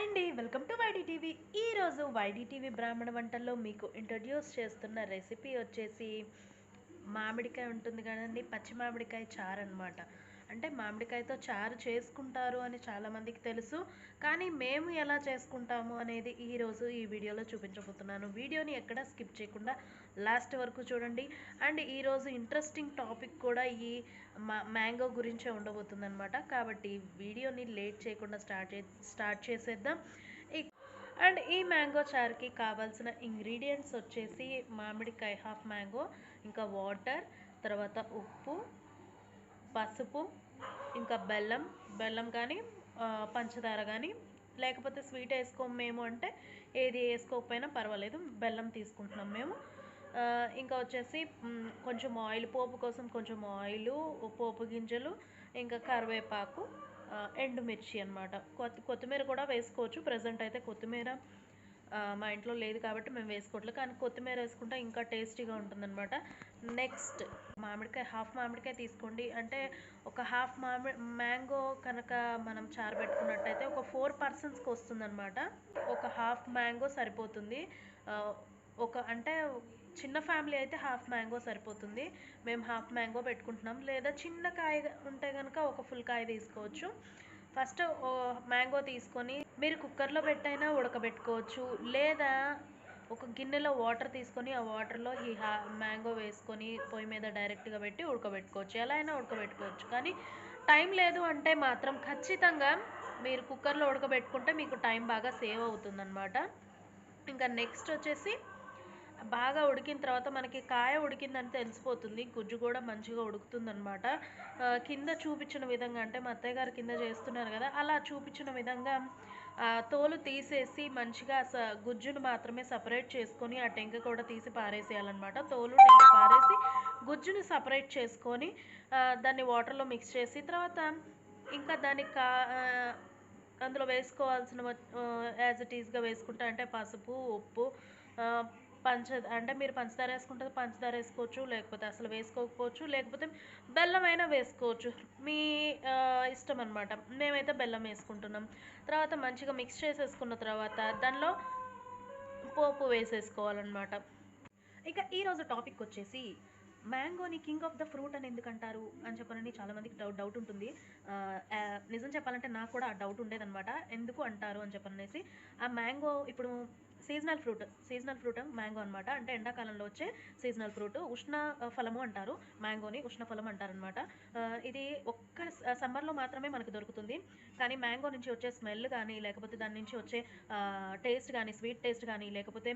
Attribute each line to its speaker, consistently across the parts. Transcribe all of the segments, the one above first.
Speaker 1: Hi అండి welcome to YDTV. ఈరోజు YDTV బ్రాహ్మణ వంటల్లో మీకు ఇంట్రడ్యూస్ చేస్తున్న రెసిపీ వచ్చేసి మామిడికాయ ఉంటుంది కదండి పచ్చి మామిడికాయ చారు అనమాట అంటే మామిడికాయతో చారు చేసుకుంటారు అని చాలామందికి తెలుసు. కానీ మేము ఎలా చేసుకుంటాము అనేది ఈరోజు ఈ వీడియోలో చూపించబోతున్నాను. వీడియోని ఎక్కడ స్కిప్ చేయకుండా లాస్ట్ వరకు చూడండి. అండ్ ఈరోజు ఇంట్రెస్టింగ్ టాపిక్ కూడా ఈ మా మ్యాంగో గురించే ఉండబోతుంది అనమాట కాబట్టి వీడియోని లేట్ చేయకుండా స్టార్ట్ చే స్టార్ట్ చేసేద్దాం. అండ్ ఈ మ్యాంగో చారుకి కావాల్సిన ఇంగ్రీడియంట్స్ వచ్చేసి మామిడికాయ హాఫ్ మ్యాంగో ఇంకా వాటర్ తర్వాత ఉప్పు పసుపు ఇంకా బెల్లం బెల్లం కానీ పంచదార కానీ లేకపోతే స్వీట్ వేసుకోము మేము అంటే ఏది వేసుకోకపోయినా పర్వాలేదు బెల్లం తీసుకుంటున్నాం మేము. ఇంకా వచ్చేసి కొంచెం ఆయిల్ పోపు కోసం కొంచెం ఆయిల్ పోపు గింజలు ఇంకా కరివేపాకు ఎండుమిర్చి అనమాట కొత్త కొత్తిమీర కూడా వేసుకోవచ్చు ప్రజెంట్ అయితే కొత్తిమీర మా ఇంట్లో లేదు కాబట్టి మేము వేసుకోవట్లేదు. కానీ కొత్తిమీర వేసుకుంటే ఇంకా టేస్టీగా ఉంటుందన్నమాట. నెక్స్ట్ మామిడికాయ హాఫ్ మామిడికాయ తీసుకోండి. అంటే ఒక హాఫ్ మామిడి మ్యాంగో కనుక మనం చారు పెట్టుకున్నట్టయితే ఒక ఫోర్ పర్సన్స్కి వస్తుందన్నమాట. ఒక హాఫ్ మ్యాంగో సరిపోతుంది. ఒక అంటే చిన్న ఫ్యామిలీ అయితే హాఫ్ మ్యాంగో సరిపోతుంది. మేము హాఫ్ మ్యాంగో పెట్టుకుంటున్నాం. లేదా చిన్న కాయ ఉంటే కనుక ఒక ఫుల్ కాయ తీసుకోవచ్చు. ఫస్ట్ మ్యాంగో తీసుకొని మీరు కుక్కర్లో పెట్టైనా ఉడకబెట్టుకోవచ్చు. లేదా ఒక గిన్నెలో వాటర్ తీసుకొని ఆ వాటర్లో ఈ హా మ్యాంగో వేసుకొని పొయ్యి మీద డైరెక్ట్గా పెట్టి ఉడకబెట్టుకోవచ్చు. ఎలా అయినా ఉడకబెట్టుకోవచ్చు. కానీ టైం లేదు అంటే మాత్రం ఖచ్చితంగా మీరు కుక్కర్లో ఉడకబెట్టుకుంటే మీకు టైం బాగా సేవ్ అవుతుందన్నమాట. ఇంకా నెక్స్ట్ వచ్చేసి బాగా ఉడికిన తర్వాత మనకి కాయ ఉడికిందని తెలిసిపోతుంది. గుజ్జు కూడా మంచిగా ఉడుకుతుందనమాట కింద చూపించిన విధంగా అంటే మా అత్తయ్య గారు కింద చేస్తున్నారు కదా అలా చూపించిన విధంగా తోలు తీసేసి మంచిగా స గుజ్జును మాత్రమే సపరేట్ చేసుకొని ఆ టెంక కూడా తీసి పారేసేయాలన్నమాట. తోలు టెంక పారేసి గుజ్జుని సపరేట్ చేసుకొని దాన్ని వాటర్లో మిక్స్ చేసి తర్వాత ఇంకా దానికి కా అందులో వేసుకోవాల్సిన యాజ్ ఇట్ ఈస్గా వేసుకుంటా అంటే పసుపు ఉప్పు పంచ అంటే మీరు పంచదార వేసుకుంటే పంచదార వేసుకోవచ్చు లేకపోతే అసలు వేసుకోకపోవచ్చు లేకపోతే బెల్లం అయినా వేసుకోవచ్చు. మీ ఇష్టం అనమాట మేమైతే బెల్లం వేసుకుంటున్నాం. తర్వాత మంచిగా మిక్స్ చేసేసుకున్న తర్వాత దానిలో పోపు వేసేసుకోవాలన్నమాట. ఇక ఈరోజు టాపిక్ వచ్చేసి మ్యాంగోని కింగ్ ఆఫ్ ద ఫ్రూట్ అని ఎందుకు అంటారు అని చెప్పనని చాలామందికి డౌట్ డౌట్ ఉంటుంది. నిజం చెప్పాలంటే నాకు కూడా ఆ డౌట్ ఉండేదన్నమాట. ఎందుకు అంటారు అని చెప్పనేసి ఆ మ్యాంగో ఇప్పుడు seasonal fruit seasonal fruit mango అనమాట అంటే ఎండాకాలంలో వచ్చే సీజనల్ ఫ్రూట్ ఉష్ణ ఫలము అంటారు. మ్యాంగోని ఉష్ణ ఫలం అంటారనమాట ఇది ఒక్క సమ్మర్లో మాత్రమే మనకు దొరుకుతుంది. కానీ మ్యాంగో నుంచి వచ్చే స్మెల్ కానీ లేకపోతే దాని నుంచి వచ్చే టేస్ట్ కానీ స్వీట్ టేస్ట్ కానీ లేకపోతే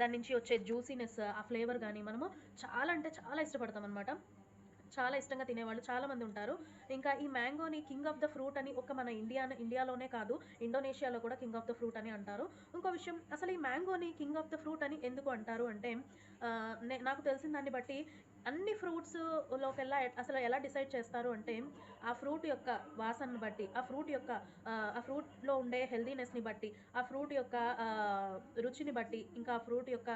Speaker 1: దాని నుంచి వచ్చే జ్యూసీనెస్ ఆ ఫ్లేవర్ కానీ మనము చాలా అంటే చాలా ఇష్టపడతాం అనమాట చాలా ఇష్టంగా తినేవాళ్ళు చాలా మంది ఉంటారు. ఇంకా ఈ మ్యాంగోని కింగ్ ఆఫ్ ద ఫ్రూట్ అని ఒక మన ఇండియా ఇండియాలోనే కాదు ఇండోనేషియాలో కూడా కింగ్ ఆఫ్ ద ఫ్రూట్ అని అంటారు. ఇంకో విషయం అసలు ఈ మ్యాంగోని కింగ్ ఆఫ్ ద ఫ్రూట్ అని ఎందుకు అంటారు అంటే నాకు తెలిసిన దాన్ని బట్టి అన్ని ఫ్రూట్స్లోకెల్లా అసలు ఎలా డిసైడ్ చేస్తారు అంటే ఆ ఫ్రూట్ యొక్క వాసనను బట్టి ఆ ఫ్రూట్ యొక్క ఆ, ఫ్రూట్లో ఉండే హెల్దీనెస్ని బట్టి ఆ ఫ్రూట్ యొక్క రుచిని బట్టి ఇంకా ఆ ఫ్రూట్ యొక్క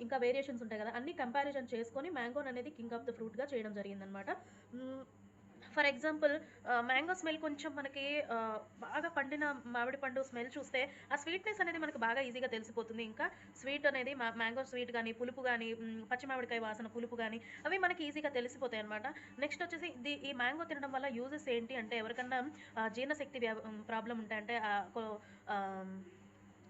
Speaker 1: ఇంకా వేరియేషన్స్ ఉంటాయి కదా అన్ని కంపారిజన్ చేసుకొని మ్యాంగోన్ అనేది కింగ్ ఆఫ్ ద ఫ్రూట్గా చేయడం జరిగిందనమాట. ఫర్ ఎగ్జాంపుల్ మ్యాంగో స్మెల్ కొంచెం మనకి బాగా పండిన మామిడి పండు స్మెల్ చూస్తే ఆ స్వీట్నెస్ అనేది మనకు బాగా ఈజీగా తెలిసిపోతుంది. ఇంకా స్వీట్ అనేది మా మ్యాంగో స్వీట్ కానీ పులుపు కానీ పచ్చి మామిడికాయ వాసన పులుపు కానీ అవి మనకి ఈజీగా తెలిసిపోతాయి అనమాట నెక్స్ట్ వచ్చేసి ఇది ఈ మ్యాంగో తినడం వల్ల యూజెస్ ఏంటి అంటే ఎవరికన్నా జీర్ణశక్తి ప్రాబ్లం ఉంటాయంటే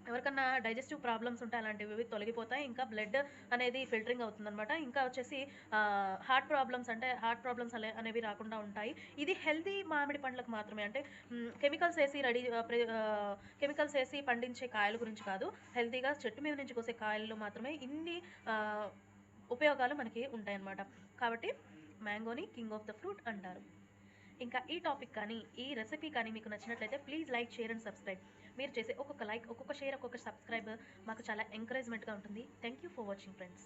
Speaker 1: ఎవరికన్నా డైజెస్టివ్ ప్రాబ్లమ్స్ ఉంటాయి అలాంటివి తొలగిపోతాయి. ఇంకా బ్లడ్ అనేది ఫిల్టరింగ్ అవుతుందన్నమాట. ఇంకా వచ్చేసి హార్ట్ ప్రాబ్లమ్స్ అంటే హార్ట్ ప్రాబ్లమ్స్ అనే అనేవి రాకుండా ఉంటాయి. ఇది హెల్తీ మామిడి పండ్లకు మాత్రమే. అంటే కెమికల్స్ వేసి రెడీ కెమికల్స్ వేసి పండించే కాయల గురించి కాదు. హెల్తీగా చెట్టు మీద నుంచి కోసే కాయల్లో మాత్రమే ఇన్ని ఉపయోగాలు మనకి ఉంటాయన్నమాట. కాబట్టి మ్యాంగోని కింగ్ ఆఫ్ ద ఫ్రూట్ అంటారు. ఇంకా ఈ టాపిక్ కానీ ఈ రెసిపీ కానీ మీకు నచ్చినట్లయితే please like share and subscribe మీరు చేసే ఒక్కొక్క లైక్ ఒక్కొక్క షేర్ ఒక్కొక్క సబ్స్క్రైబ్ మాకు చాలా ఎంకరేజ్మెంట్గా ఉంటుంది. Thank you for watching friends